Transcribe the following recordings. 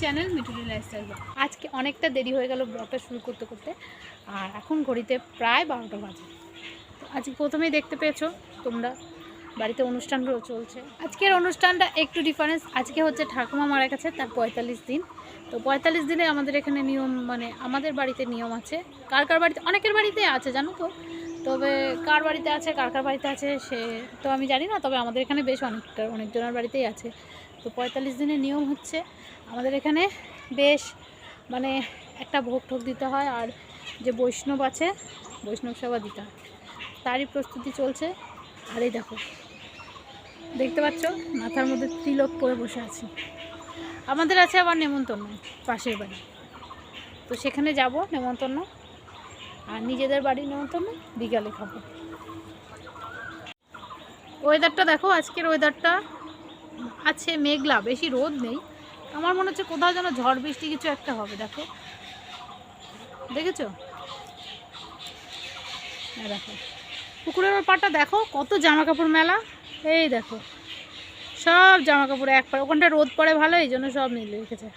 Channel মিটুলি lifestyle আজকে অনেকটা দেরি হয়ে গেল ব্লগটা শুরু করতে করতে, আর এখন ঘড়িতে প্রায় বারোটা বাজে। তো আজকে প্রথমেই দেখতে পেয়েছ তোমরা, বাড়িতে অনুষ্ঠানগুলো চলছে। আজকের অনুষ্ঠানটা একটু ডিফারেন্স আজকে হচ্ছে ঠাকুমা মারা গেছে, তার পঁয়তাল্লিশ দিন। তো পঁয়তাল্লিশ দিনে আমাদের এখানে নিয়ম মানে আমাদের বাড়িতে নিয়ম আছে। কার কার বাড়িতে, অনেকের বাড়িতে আছে, জানো তো? তবে কার বাড়িতে আছে, কার কার বাড়িতে আছে, সে তো আমি জানি না, তবে আমাদের এখানে বেশ অনেকটা, অনেকজনের বাড়িতেই আছে। তো পঁয়তাল্লিশ দিনের নিয়ম হচ্ছে আমাদের এখানে বেশ মানে একটা ভোগ ঠোক দিতে হয় আর যে বৈষ্ণব আছে, বৈষ্ণব সেবা দিতে হয়। তারই প্রস্তুতি চলছে। আর এই দেখো, দেখতে পাচ্ছ? মাথার মধ্যে তিলক পরে বসে আছি। আমাদের আছে আবার নেমন্তন্ন, পাশের বাড়ি। তো সেখানে যাব নেমন্তন্ন। আর নিজেদের বাড়ির নেমন্তন্ন, বিকালে খাব। ওয়েদারটা দেখো, আজকের ওয়েদারটা আছে মেঘলা, বেশি রোদ নেই। আমার মনে হচ্ছে কোথাও যেন ঝড় বৃষ্টি কিছু একটা হবে, দেখো। দেখেছ? দেখো। পুকুরের পাটা দেখো, কত জামা কাপড় মেলা। এই দেখো। সব জামা কাপড় এক পাড়ে। ওখানটা রোদ পড়ে ভালো, এই জন্য সব মিলে রেখেছে।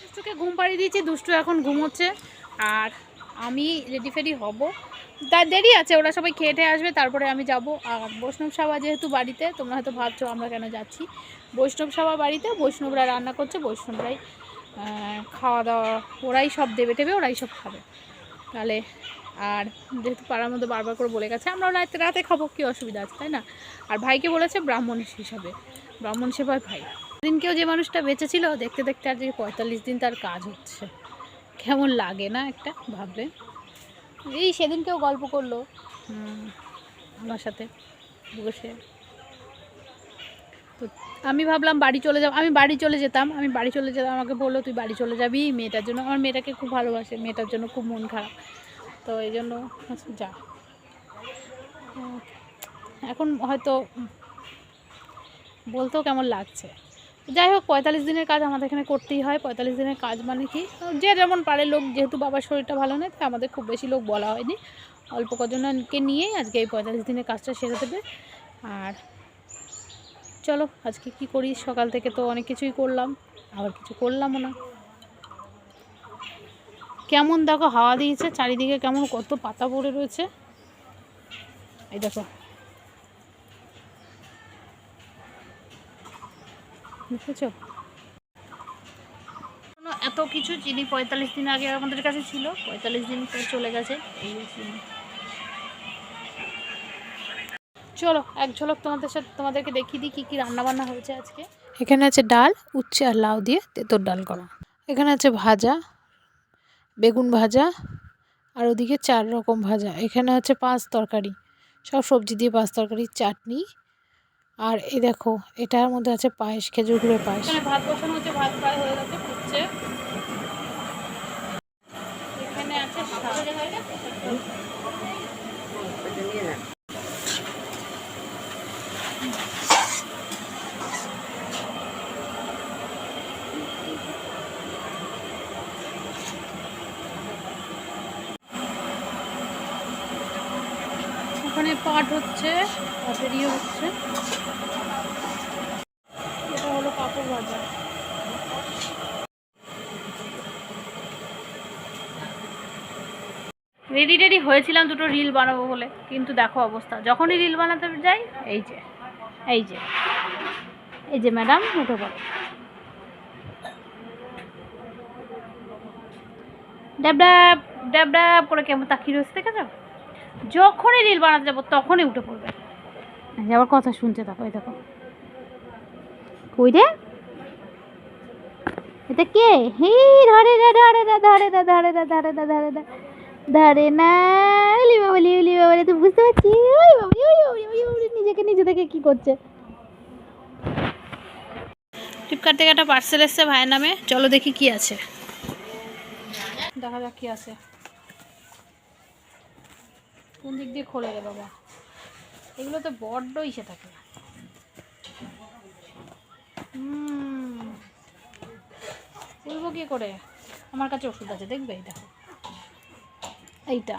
দুষ্টুকে ঘুম পাড়িয়ে দিয়েছি, দুষ্টু এখন ঘুমোচ্ছে। আর আমি রেডি ফেডি হব। তার দেরি আছে, ওরা সবাই খেয়ে আসবে, তারপরে আমি যাব। আর বৈষ্ণব সভা যেহেতু বাড়িতে, তোমরা হয়তো ভাবছ আমরা কেন যাচ্ছি। বৈষ্ণব সভা বাড়িতে, বৈষ্ণবরা রান্না করছে, বৈষ্ণবরাই খাওয়া দাওয়া, ওরাই সব দেবে টেবে, ওরাই সব খাবে। তাহলে, আর যেহেতু পাড়ার মধ্যে বারবার করে বলে গেছে, আমরা রাতে রাতে খাব, কী অসুবিধা আছে, তাই না? আর ভাইকে বলেছে ব্রাহ্মণ হিসাবে। ব্রাহ্মণ সেবায় ভাই। দিনকেও যে মানুষটা বেঁচে ছিল, দেখতে দেখতে আর যে পঁয়তাল্লিশ দিন তার কাজ হচ্ছে। কেমন লাগে না একটা, ভাবলে? এই সেদিনকেও গল্প করল। আমার সাথে বসে। তো আমি ভাবলাম বাড়ি চলে যাব, আমি বাড়ি চলে যেতাম, আমি বাড়ি চলে যেতাম, আমাকে বলল, তুই বাড়ি চলে যাবি? মেয়েটার জন্য আমার মেয়েটাকে খুব ভালোবাসে, মেয়েটার জন্য খুব মন খারাপ। তো এই জন্য যা। এখন হয়তো বলতেও কেমন লাগছে। যাই হোক, পঁয়তাল্লিশ দিনের কাজ আমাদের এখানে করতেই হয়, পঁয়তাল্লিশ দিনের কাজ মানে কি? যে যেমন পারে লোক, যেহেতু বাবার শরীরটা ভালো নেই, তাই আমাদের খুব বেশি লোক বলা হয়নি। অল্প কজনকে নিয়েই আজকে এই পঁয়তাল্লিশ দিনের কাজটা সেরে দেবে। আর চলো, আজকে কি করি? সকাল থেকে তো অনেক কিছুই করলাম, আবার কিছু করলামও না। কেমন দেখো, হাওয়া দিয়েছে, চারিদিকে কেমন কত পাতা পড়ে রয়েছে। এই দেখো বুঝেছ? এত কিছু চিনি পঁয়তাল্লিশ দিন আগে আমাদের কাছে ছিল পঁয়তাল্লিশ দিন পর চলে গেছে এই চিনি। চলো এক ঝলক তোমাদের সাথে তোমাদেরকে দেখিয়ে দিই কী কী রান্নাবান্না হয়েছে আজকে। এখানে আছে ডাল উচ্ছে আর লাউ দিয়ে তেঁতোর ডাল করা। এখানে আছে ভাজা বেগুন ভাজা আর ওদিকে চার রকম ভাজা। এখানে আছে পাঁচ তরকারি সব সবজি দিয়ে পাঁচ তরকারি চাটনি আর এই দেখো, এটার মধ্যে আছে পায়েস, খেজুর গুঁড়ো পায়েস। ভাত বসানো হচ্ছে, ভাত প্রায় হয়ে গেছে, ফুটছে। এখানে আছে ওখানে পাট হচ্ছে পাটেরইও হচ্ছে। এটা হলো কাপড় ভাজা। Ready ready. হয়েছিলাম দুটো রিল বানাবো বলে, কিন্তু দেখো অবস্থা। যখনই রিল বানাতে যাই, এই যে এই যে এই যে ম্যাডাম, উঠে পড়ো। ড্যাব ড্যাব ড্যাব ড্যাব করে কেমন তাকিয়ে রয়েছে, দেখেছ? যখনই রিল বানাতে যাব তখনই উঠে পড়বে। আবার কথা শুনছে দেখো এই দেখো। কই রে? এটা কে? হি ধরে না ধরে না ধরে না ধরে না ধরে না ধরে না ধরে না। উলি বাবলি উলি বাবলি তুই বুঝতে পারছি ওই বাবলি ওই বাবলি ওই বাবলি নিজেকে নিজে থেকে কি করছে? ফ্লিপকার্ট থেকে একটা পার্সেল এসছে ভাইয়ের নামে। চলো দেখি কি আছে। দেখা যাক কি আছে। কোন দিক দিয়ে খোলে রে বাবা? এগুলো তো বড্ড ইসে থাকে খুলবো কি করে? আমার কাছে ওষুধ আছে, দেখবে? এই দেখো। এইটা।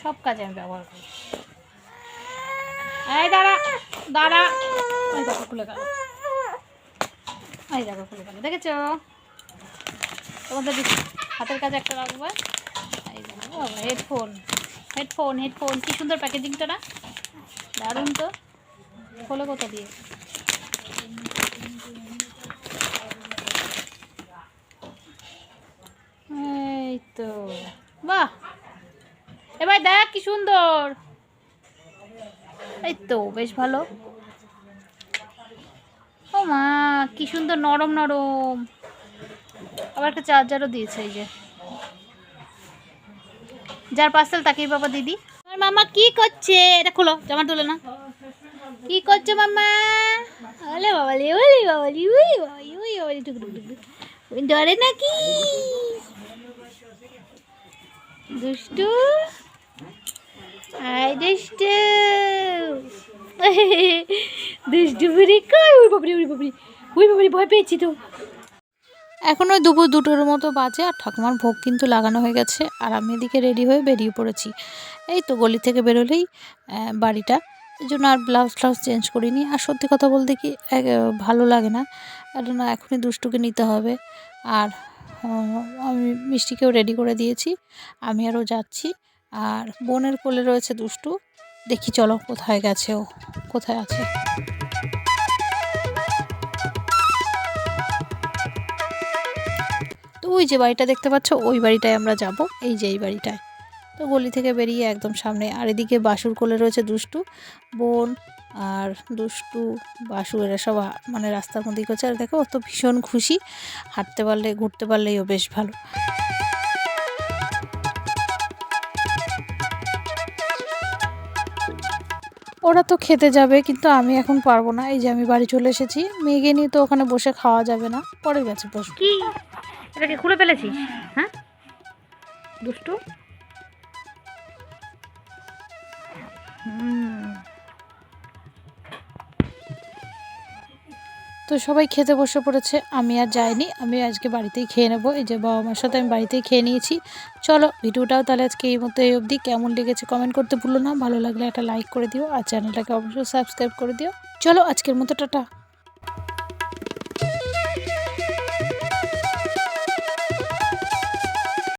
সব কাজে আমি ব্যবহার করি। এই দাঁড়া দাঁড়া। এই দেখো, খুলে গেল। এই দেখো, খুলে গেল। দেখেছ? তোমাদের হাতের কাছে একটা রাখবে এই দেখো হেডফোন হেডফোন হেডফোন। কি সুন্দর প্যাকেজিংটা না? দারুণ তো। খোলো কোথা দিয়ে? এই তো। বাহ! এবার দেখ কি সুন্দর। এই তো, বেশ ভালো। ও মা, কি সুন্দর নরম নরম। আবার একটা চার্জারও দিয়েছে এই যে। যার পার্সেল তাকেই বাবা দিদি। আমার মামা কি করছে? এটা খোলো, জামা তুলে না কি করছ মামা? ওলে বাবালি ওলে বাবালি, উই বাবালি উই বাবালি, টুক টুক টুক। ডরে নাকি? দুষ্টু। আই দুষ্টু। দুষ্টু বুড়ি কই? ওই বাবরি ওই বাবরি ওই বাবরি ভয় পেয়েছি তো। এখন ওই দুপুর দুটোর মতো বাজে আর ঠাকুমার ভোগ কিন্তু লাগানো হয়ে গেছে আর আমি এদিকে রেডি হয়ে বেরিয়ে পড়েছি। এই তো গলি থেকে বেরোলেই বাড়িটা। এই জন্য আর ব্লাউজ ট্লাউজ চেঞ্জ করিনি। আর সত্যি কথা বলতে কি ভালো লাগে না। কেননা এখনই দুষ্টুকে নিতে হবে। আর আমি মিষ্টিকেও রেডি করে দিয়েছি। আমি আরও যাচ্ছি। আর বোনের কোলে রয়েছে দুষ্টু। দেখি চলো কোথায় গেছে ও, কোথায় আছে। ওই যে বাড়িটা দেখতে পাচ্ছ, ওই বাড়িটায় আমরা যাব। এই যে এই বাড়িটায়। তো গলি থেকে বেরিয়ে একদম সামনে আর এদিকে বাসুর কোলে রয়েছে দুষ্টু, বোন আর দুষ্টু, বাসু, এরা সব মানে রাস্তার মধ্যে করছে আর দেখো, ও তো ভীষণ খুশি। হাঁটতে পারলে, ঘুরতে পারলেই ও বেশ ভালো। ওরা তো খেতে যাবে, কিন্তু আমি এখন পারব না। এই যে আমি বাড়ি চলে এসেছি। মেঘে নিয়ে তো ওখানে বসে খাওয়া যাবে না। পরে গেছে বসবো এটাকে খুলে ফেলেছিস? হ্যাঁ? দুষ্টু? তো সবাই খেতে বসে পড়েছে, আমি আর যাইনি, আমি আজকে বাড়িতেই খেয়ে নেব, এই যে বাবা মার সাথে আমি বাড়িতেই খেয়ে নিয়েছি। চলো ভিডিওটাও তাহলে আজকে এই মতো এই অবধি, কেমন লেগেছে কমেন্ট করতে ভুলো না, ভালো লাগলে একটা লাইক করে দিও, আর চ্যানেলটাকে অবশ্যই সাবস্ক্রাইব করে দিও। চলো আজকের মতো, টাটা।